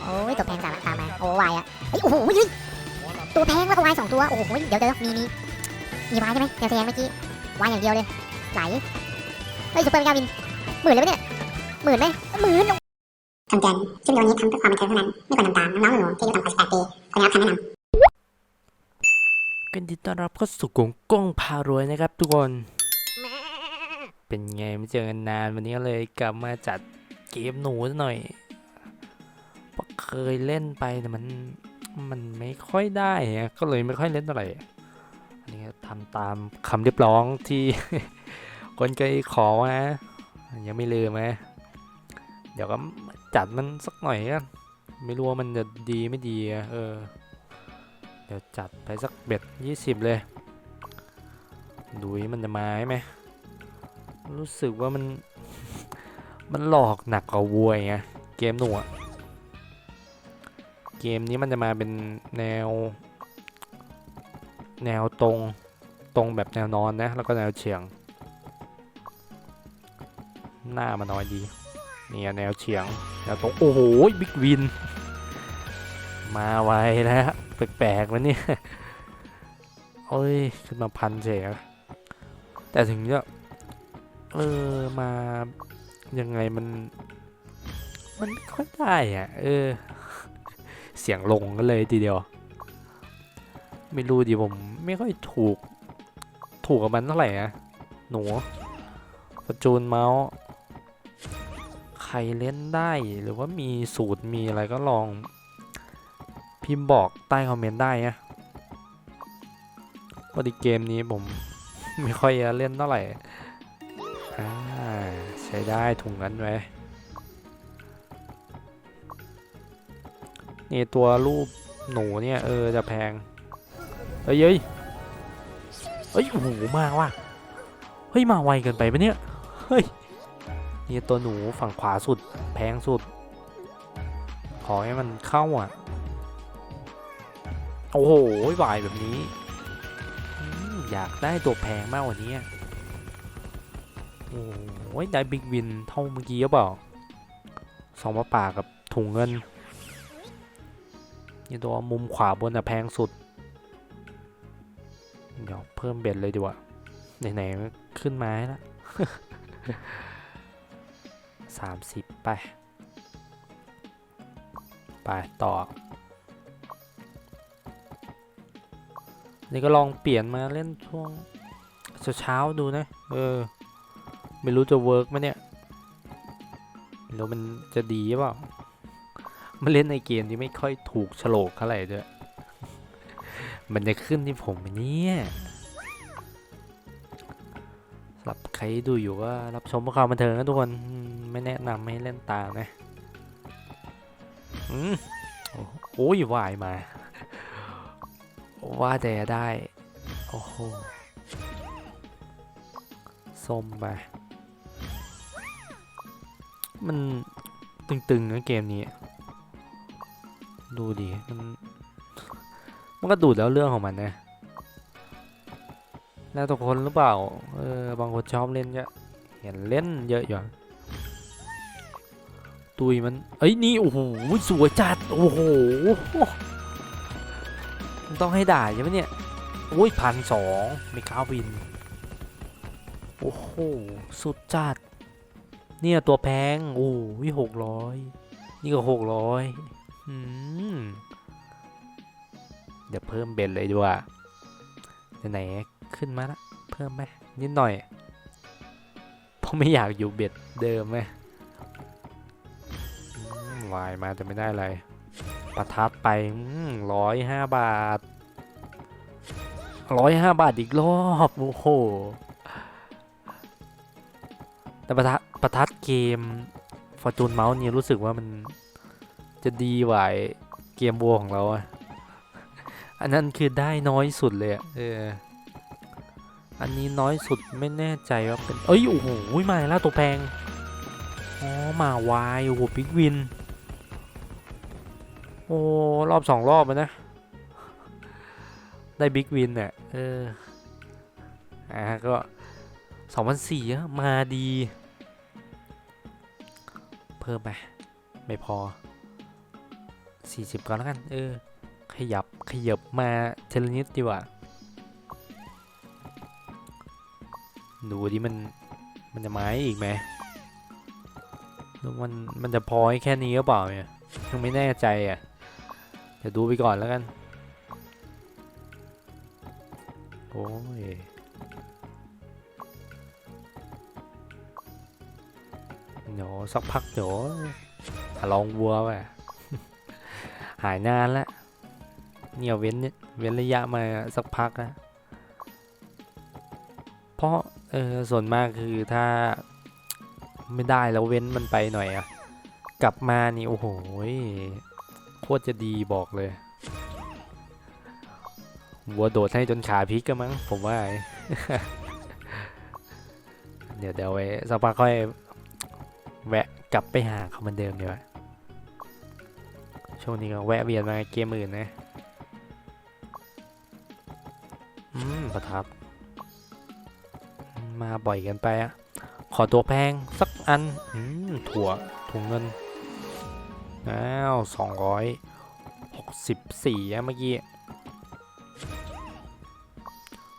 โอ้ยตัวแพงตามตามมาโอ้วายอะเฮ้ยโอ้โหเฮ้ยตัวแพงแล้วก็วายสองตัวโอ้โหเดี๋ยวเดี๋ยวมีมีมีวายใช่ไหมเดี๋ยวแสดงเมื่อกี้วายอย่างเดียวเลยไหลเฮ้ยซุปเปอร์เมกาวินหมื่นเลยปะเนี่ยหมื่นไหมหมื่นคำเตือนคลิปวิดีโอนี้ทำเพื่อความบันเทิงเท่านั้นไม่ควรทำตามน้องๆหนูๆที่อายุต่ำกว่า18ปีควรได้รับคำแนะนำกันดีต้อนรับเข้าสู่กงกล้องพารวยนะครับทุกคนเป็นไงไม่เจอกันนานวันนี้ก็เลยกลับมาจัดเกมหนูซะหน่อย เคยเล่นไปแต่มันมันไม่ค่อยได้ก็เลยไม่ค่อยเล่นเท่าไหร่อันนี้ทำตามคำเรียบร้องที่คนเคยขอนะยังไม่ลืมนะเดี๋ยวก็จัดมันสักหน่อยกันไม่รู้ว่ามันจะดีไม่ดีเออ เดี๋ยวจัดไปสักเบ็ดยี่สิบเลย ดูมันจะมาไหมรู้สึกว่ามัน มันหลอกหนักกว่าวัวไงเกมหนูอะ กมนี้มันจะมาเป็นแนว แนวตรงตรงแบบแนวนอนนะ แล้วก็แนวเฉียง หน้ามันน้อยดีเนี่ยแนวเฉียงแนวตรงโอ้โหบิ๊กวิน มาไวแล้วแปลกๆวะเนี่ยโอ้ยขึ้นมาพันเฉยแต่ถึงจะเออมายังไงมัน มันไม่ค่อยได้อะ เออ เสียงลงกันเลยทีเดียว ไม่รู้ดิผมไม่ค่อยถูก ถูกกับมันเท่าไหร่อะหนูประจูนเมาส์ใครเล่นได้หรือว่ามีสูตรมีอะไรก็ลอง พิมพ์บอกใต้คอมเมนต์ได้นะว่าดีเกมนี้ผมไม่ค่อยเล่นเท่าไหร่ใช้ได้ถุงนั้นไว้ นี่ตัวรูปหนูเนี่ยเออจะแพง เฮ้ยเฮ้ยเฮ้ยโอ้โหมาว่ะ เฮ้ยมาไวเกินไปปะเนี่ย เฮ้ย นี่ตัวหนูฝั่งขวาสุด แพงสุด ขอให้มันเข้าอะ โอ้โหวายแบบนี้ อยากได้ตัวแพงมากกว่านี้โอ้โหได้บิ๊กวินเท่าเมื่อกี้หรือเปล่าสองมาป่ากับถุงเงิน นี่ตัวมุมขวาบนอะแพงสุด เดี๋ยวเพิ่มเบ็ดเลยดีกว่า ไหนๆขึ้นมาให้แล้วสามสิบไป ไป ต่อ นี่ก็ลองเปลี่ยนมาเล่นช่วงเช้าดูนะ เออ ไม่รู้จะเวิร์กไหมเนี่ย ไม่รู้มันจะดีหรือเปล่า มาเล่นในเกมที่ไม่ค่อยถูกโฉลกเท่าไหร่ด้วย มันจะขึ้นที่ผมเนี่ยสำหรับใครดูอยู่ก็รับชมเพื่อความบันเทิงนะทุกคนไม่แนะนำให้เล่นตามนะอืมโอ้โอ้ยวายมา ว่าแต่ได้ โอ้โหส้มไปมันตึงๆนะเกมนี้ ดูดิมันมันก็ดูดแล้วเรื่องของมันนะแล้วทุกคนหรือเปล่า เออบางคนชอบเล่นก็เห็นเล่นเยอะอยู่ตุยมัน เอ้ยนี่โอ้โหสวยจัด โอ้โหมันต้องให้ด่าใช่ไหมเนี่ยโอ้ยพันสองไม่ก้าวิน โอ้โห สุดจัด เนี่ยตัวแพง โอ้ยหกร้อย นี่ก็หกร้อย เดี๋ยวเพิ่มเบ็ดเลยดีกว่าไหนๆขึ้นมาละเพิ่มไหมนิดหน่อยเพราะไม่อยากอยู่เบ็ดเดิมไหมวายมาแต่ไม่ได้อะไร ประทัดไปร้อยห้าบาทร้อยห้าบาทอีกรอบโอ้โหแต่ประทัดประทัดเกม Fortune Mouse เนี่รู้สึกว่ามัน จะดีกว่าไอ้เกมบัวของเราอะอันนั้นคือได้น้อยสุดเลยอะเออ อันนี้น้อยสุดไม่แน่ใจว่าเป็น เอ้ยโอ้โหมาแล้วตัวแพง อ๋อมาวายโอ้โหบิ๊กวิน โอ้รอบสองรอบนะ ได้บิ๊กวินเนี่ยเออ อ่าก็สองพันสี่มาดี เพิ่มไป ไม่พอ สี่สิบก่อนแล้วกัน เออ ขยับขยับมาเทลนิดดีกว่า ดูดิมัน มันจะไม้อีกไหมแล้วมัน มันจะพอให้แค่นี้หรือเปล่าเนี่ย ยังไม่แน่ใจอะเดี๋ยวดูไปก่อนแล้วกัน โอ้ยเดี๋ยวสักพักเดี๋ยวลองวัวไปายนานแล้วเนี่ยเว้นเว้นระยะมาสักพักนะเพราะเออส่วนมากคือถ้าไม่ได้แล้วเว้นมันไปหน่อยอะกลับมานี่โอ้โหโคตรจะดีบอกเลยวัวโดดให้จนขาพลิกกันมั้งผมว่า เดี๋ยวเดี๋ยวไว้สักพักค่อยแวะกลับไปหาเขาเหมือนเดิมดีกว่า ช่วงนี้ก็แวะเวียนมาเกมอื่นนะ อืม ประทับ มาบ่อยกันไปอะขอตัวแพงสักอัน อืม ถั่วถุงเงิน อ้าวสองร้อยหกสิบสี่อะเมื่อกี้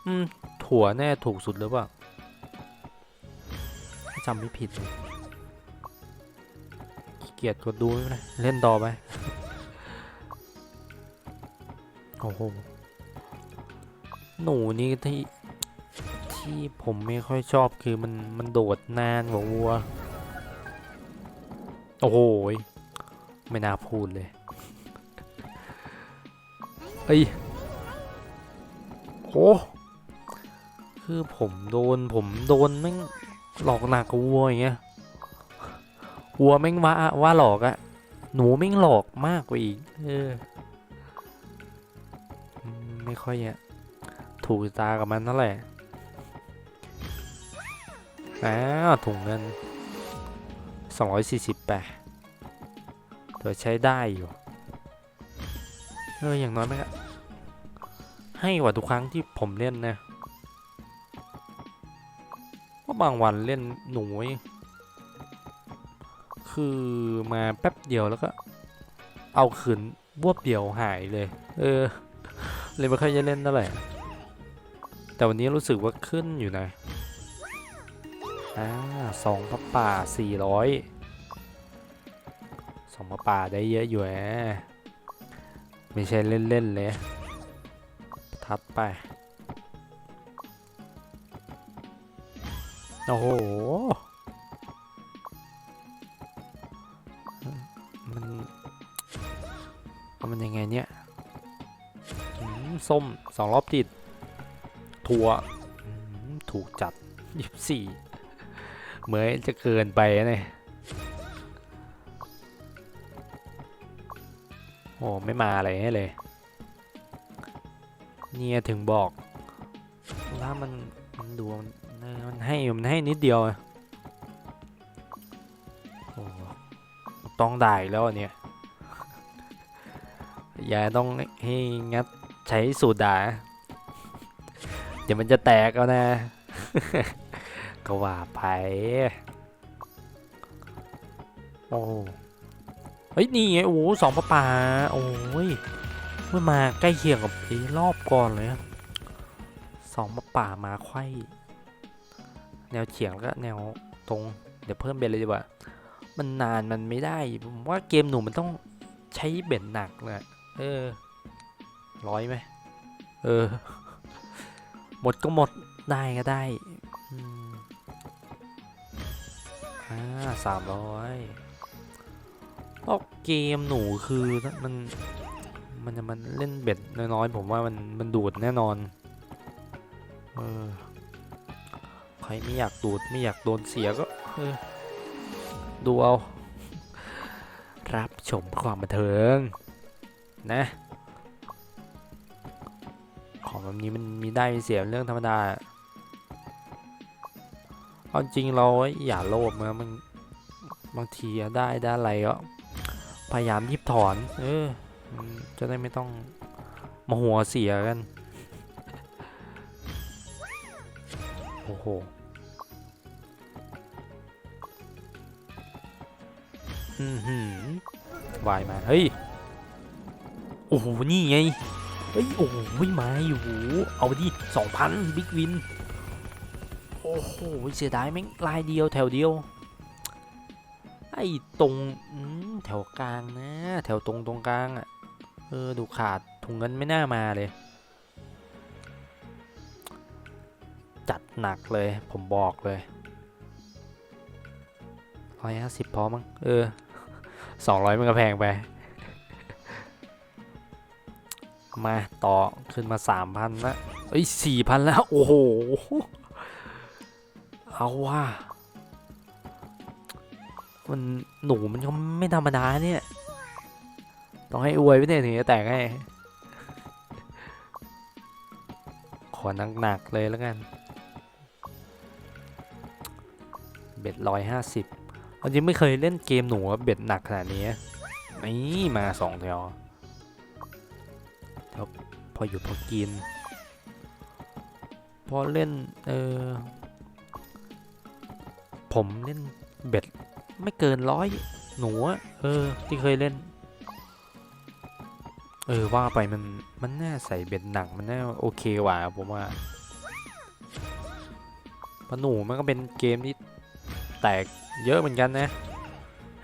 อืม ถั่วแน่ถูกสุดหรือเปล่าจำไม่ผิดเลยเกียจกดดูไม่เป็นไรเล่นต่อไป โอ้โห หนูนี่ที่ที่ผมไม่ค่อยชอบคือมันมันโดดนานกว่าวัว โอ้โหยไม่น่าพูดเลยเฮ้ยโห คือผมโดนผมโดนแม่งหลอกหนักกว่าวัวอย่างเงี้ย วัวแม่งว่าว่าหลอกอะหนูแม่งหลอกมากกว่าอีก เออ ไม่ค่อยถูกตากับมันเท่าไหร่อ้าวถุงเงินสองร้อยสี่สิบแปดตัวใช้ได้อยู่เอออย่างน้อยแม่งอะให้กว่าทุกครั้งที่ผมเล่นนะเพราบางวันเล่นหนูเองคือมาแป๊บเดียวแล้วก็ เอาขืนบวบเดียวหายเลย เออ เลยไม่ค่อยจะเล่นเท่าไหร่แต่วันนี้รู้สึกว่าขึ้นอยู่นะอ่าสองพระป่าสี่ร้อยสองพระป่าได้เยอะอยู่แหมไม่ใช่เล่นๆเลยทัดไปโอ้โห มัน มันยังไงเนี่ย ส้มสองรอบติดถั่วถูกจัดยี่สี่เหมือนจะเกินไปนะเนี่ยโอ้ไม่มาอะไรให้เลย เนี่ยถึงบอกถ้ามันมันดูมันมันให้มันให้นิดเดียวโอ้ต้องได้แล้วอันเนี่ยย่าต้องให้งัด ใช้สูตรด่าเดี๋ยวมันจะแตกเอานะ ก็ว่าไป โอ้เฮ้ย นี่ไง โอ้สองปลาปลาโอ้ยเมื่อมาใกล้เคียงกับไอ้รอบก่อนเลยสองปลาป่ามาไข้แนวเฉียงแล้วก็แนวตรง เดี๋ยวเพิ่มเบนเลยดีกว่า มันนานมันไม่ได้ ผมว่าเกมหนูมันต้องใช้เบ็ดหนักเลยอะเออ ร้อยไหมเออ หมดก็หมดได้ก็ได้อืมอ่าสามร้อยเพราะเกมหนูคือมัน มันจะมันเล่นเบ็ดน้อยๆ ผมว่ามันมันดูดแน่นอน เออ ใครไม่อยากดูดไม่อยากโดนเสียก็เออดูเอา รับชมความบันเทิง นะ ของแบบนี้มันมีได้มีเสียเรื่องธรรมดาเอาจริงเราอย่าโลภนะมันบางทีได้ได้อะไรก็พยายามยิบถอน เออ จะได้ไม่ต้องมาหัวเสียกัน โอ้โห อือหือวายมา เฮ้ย โอ้โห นี่ไง เฮ้ยโอ้โหมาอยู่เอาดิสองพันบิ๊กวิน โอ้โหเสียดายแม่งลายเดียวแถวเดียว ไอ้ตรงแถวกลางนะ แถวตรงตรงกลางอะ่ะ เออดูขาดถุงเงินไม่น่ามาเลย จัดหนักเลยผมบอกเลยร้อยห้าสิบพอมั้งเออสองร้อยมันก็แพงไป มาต่อขึ้นมาสามพันละเอ้ยสี่พันแล้ว โอ้โห เอาว่า มันหนูมันก็ไม่ธรรมดาเนี่ย ต้องให้อวยไว้เนี่ยถึงจะแตกให้ ขอหนักๆเลยแล้วกัน เบ็ดร้อยห้าสิบจริงไม่เคยเล่นเกมหนูเบ็ดหนักขนาดนี้ นี่มาสองแถว พออยู่พอกิน พอเล่น เออ ผมเล่นเบ็ดไม่เกินร้อยหนูเออ ที่เคยเล่น เออ ว่าไปมัน มันน่าใส่เบ็ดหนักมันน่าโอเคกว่าผมว่าเพราหนูมันก็เป็นเกมที่แตกเยอะเหมือนกันนะ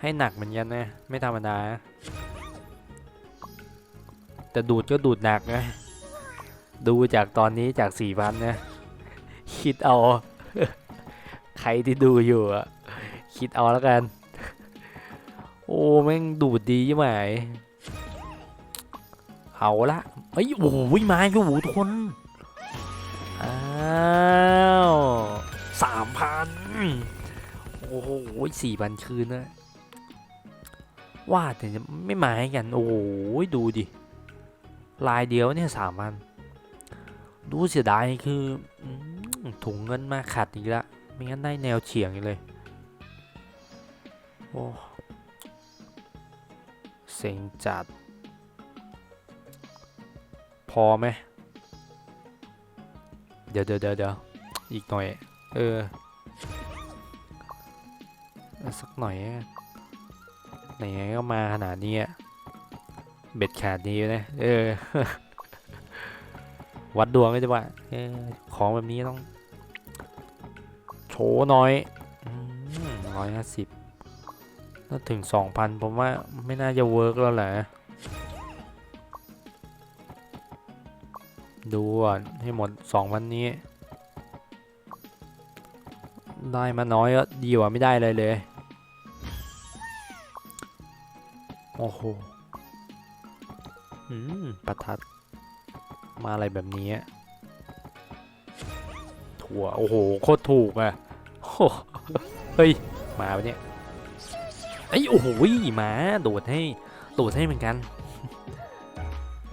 ให้หนักเหมือนกันนะ ไม่ธรรมดานะ แต่ดูดก็ดูดหนักนะ ดูจากตอนนี้จากสี่พันนะ คิดเอา ใครที่ดูอยู่อะคิดเอาแล้วกัน โอ้แม่งดูดดีใช่ไหมเอาละเอ้ยโอ้โหมาอยู่ทุกคน อ้าวสามพันโอ้โหสี่พันคืนนะว่าแต่ไม่มาให้กัน โอ้โหดูดิ ลายเดียวเนี่ยสามพันดูเสียดายคือถุงเงินมาขัดอีกแล้วไม่งั้นได้แนวเฉียงอีกเลยโอ้เซ็งจัด พอไหมเดี๋ยวเดี๋ยวเดี๋ยวอีกหน่อยเออสักหน่อยไหนก็มาขนาดนี้อะ เบ็ดขาดนี้นะ เออ วัดดวงก็จะว่าออของแบบนี้ต้อง โชว์น้อยร้อยห้าสิบถ้าถึงสองพันผมว่าไม่น่าจะเวิร์กแล้วแหละ ดูก่อนให้หมดสองวันนี้ ได้มาน้อยก็ดีกว่าไม่ได้เลยเลย โอ้โห อืม ประทัด มาอะไรแบบนี้ ถั่ว โอ้โห โคตรถูกอะเฮ้ย มาปะเนี่ยไอ้โอ้โหมาโดดให้ โดดให้เหมือนกัน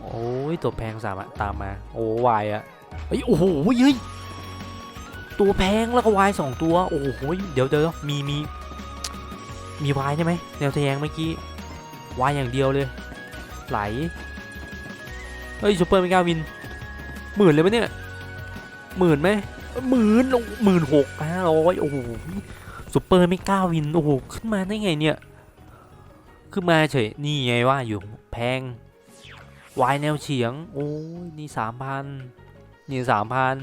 โอ้ย ตัวแพงสามอะตามมา โอ้วายอะเฮ้ยโอ้โหเฮ้ย ตัวแพงแล้วก็วายสองตัว โอ้โห เดี๋ยวเดี๋ยวมีมี มีวายใช่ไหมแนวทะแยงเมื่อกี้วายอย่างเดียวเลย ไหล เฮ้ยซูเปอร์เมกาวินหมื่นเลยปะเนี่ยหมื่นไหมหมื่นหมื่นหกห้าร้อยโอ้โหซูเปอร์เมกาวินโอ้โหขึ้นมาได้ไงเนี่ยขึ้นมาเฉยนี่ไงว่าอยู่แพงวายแนวเฉียงโอ้ยนี่สามพันนี่สามพัน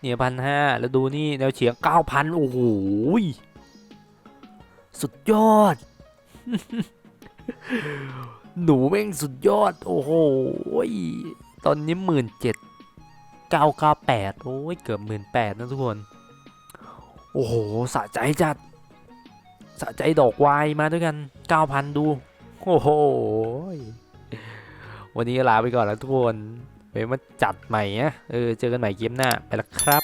เนี่ยพันห้าแล้วดูนี่แนวเฉียงเก้าพันโอ้โหสุดยอด หนูแม่งสุดยอด โอ้โหตอนนี้หมื่นเจ็ดเก้าเก้าแปดโอ้ยเกือบหมื่นแปดนะทุกคน โอ้โหสะใจจัดสะใจดอกวายมาด้วยกันเก้าพันดู โอ้โห วันนี้ลาไปก่อนแล้วทุกคนไว้มาจัดใหม่นะเออ เจอกันใหม่เกมหน้าไปแล้วครับ